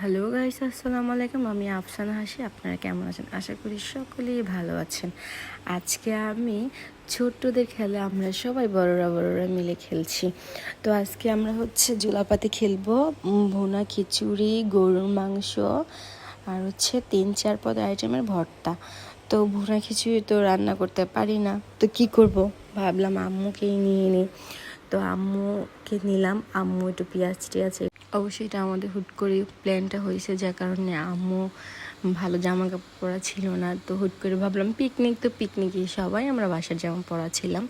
Hello guys আসসালামু আলাইকুম। আমি আফসানা হাসি আপনারা কেমন আছেন? আশা করি সকলেই ভালো আছেন। আজকে আমি ছোট্টদের খেলা আমরা সবাই বড়রা বড়রা মিলে খেলছি। তো আজকে আমরা হচ্ছে জুলাপাতি খেলব ভুনা খিচুড়ি, গরুর মাংস আর হচ্ছে তিন, চার পদ আইটেমের ভর্তা। তো ভুনা খিচুড়ি তো রান্না করতে পারি না। তো কি করব? ভাবলাম আম্মুকেই নিয়ে নিই। তো আম্মুকে নিলাম। আম্মু একটু পেঁয়াজ টিয়াজ অবশ্যই এটা আমাদের হুট করে প্ল্যানটা হয়েছে, যার কারণে আম্মু ভালো জামা কাপড় পরা ছিল না। তো হুট করে ভাবলাম পিকনিক তো পিকনিকই সবাই আমরা বাসার জামা পরা ছিলাম।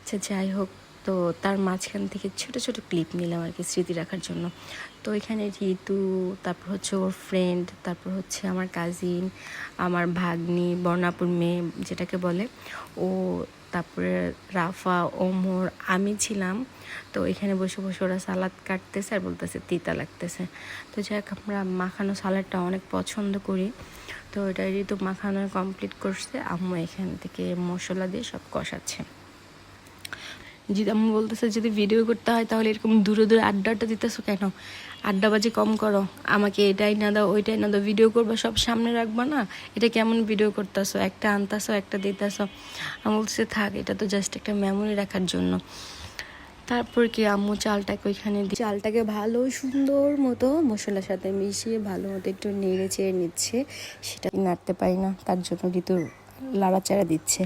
আচ্ছা যাই হোক তো তার মাঝখান থেকে ছোট ছোট ক্লিপ নিলাম আর কি স্মৃতি রাখার জন্য। তো এখানে ঋতু তারপর হচ্ছে ওর ফ্রেন্ড তারপর হচ্ছে আমার কাজিন আমার ভাগ্নি, বর্ণাপুর মেয়ে যেটাকে বলে। ও, তারপরে রাফা, ওমর, আমি ছিলাম। তো এখানে বসে বসে ওরা সালাদ কাটতেছে আর বলতেছে, তিতা লাগতেছে। তো যাই হোক আমরা মাখানো সালাডটা অনেক পছন্দ করি। তো এটা ঋতু মাখানো কমপ্লিট করছে। আম্মু এখান থেকে মশলা দিয়ে সব কষাচ্ছে। আম্মু বলতেছে যদি ভিডিও করতে হয় তাহলে এরকম দূরে দূরে আড্ডাটা দিতেছো কেন? আড্ডাবাজি কম করো। আমাকে এটাই না দাও, ওইটাই না দাও। ভিডিও করব, সব সামনে রাখবা না? এটা কেমন ভিডিও করতেছো? একটা আনতাছো, একটা দিতেছো। আমি বলছে থাক, এটা তো জাস্ট একটা মেমোরি রাখার জন্য। তারপর কি আম্মু চালটাকে ওইখানে চালটাকে ভালো সুন্দর মতো মশলার সাথে মিশিয়ে ভালো মতো একটু নেড়ে চেড়ে নিচ্ছে। সেটা নাড়তে পারি না, তার জন্য ঋতু লাড়াচাড়া দিচ্ছে।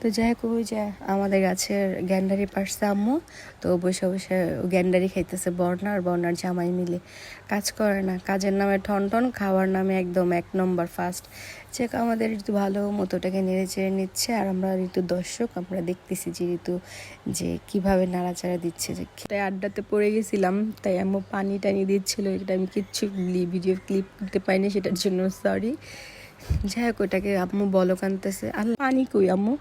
তো যাই হোক, ওই যে আমাদের গাছের গ্যান্ডারি পারছে আম্মু। তো বসে বসে গ্যান্ডারি খাইতেছে বর্ণা আর বর্ণার জামাই মিলে। কাজ করে না, কাজের নামে ঠন ঠন, খাওয়ার নামে একদম এক নম্বর ফার্স্ট। যে আমাদের ঋতু ভালো মতোটাকে নেড়ে চেড়ে নিচ্ছে আর আমরা ঋতু দর্শক, আমরা দেখতেছি যে ঋতু যে কীভাবে নাড়াচাড়া দিচ্ছে যে তাই আড্ডাতে পড়ে গেছিলাম, তাই আম্মু পানি টানি দিচ্ছিল, এটা আমি কিচ্ছু ভিডিও ক্লিপ করতে পারিনি, সেটার জন্য সরি যাই হোক ওটাকে আম্মু বলো কানতেছে আর পানি কই আম্মু?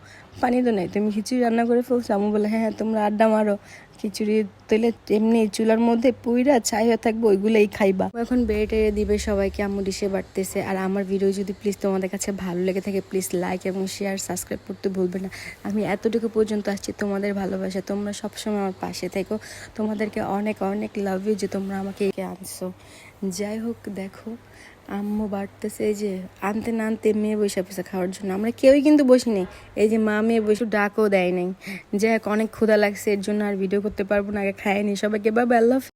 পানি তো নাই, তুমি খিচুড়ি রান্না করে ফেলছো। আম্মু বলে হ্যাঁ হ্যাঁ তোমরা আড্ডা মারো। খিচুড়ি তেলে এমনি চুলার মধ্যে পুইরা ছাই হয়ে থাকবে, ওইগুলোই খাইবা। এখন বেড়ে টেড়ে দিবে সবাইকে, আম্মু ডিশে বাড়তেছে। আর আমার ভিডিও যদি প্লিজ তোমাদের কাছে ভালো লেগে থাকে প্লিজ লাইক এবং শেয়ার সাবস্ক্রাইব করতে ভুলবে না। আমি এতটুকু পর্যন্ত আসছি তোমাদের ভালোবাসা। তোমরা সবসময় আমার পাশে থেকো। তোমাদেরকে অনেক অনেক লাভ ইউ যে তোমরা আমাকে আনছো। যাই হোক, দেখো, আম্মু বাড়তেছে এই যে, আনতে না আনতে মেয়ে বসে পয়সা খাওয়ার জন্য। আমরা কেউই কিন্তু বসি নেই এই যে মা মেয়ে বসে ডাকও দেয় নাই। যাই হোক, অনেক ক্ষুধা লাগছে, এর জন্য আর ভিডিও করতে পারব না আগে খাইনি সবাইকে বা আল্লাহ।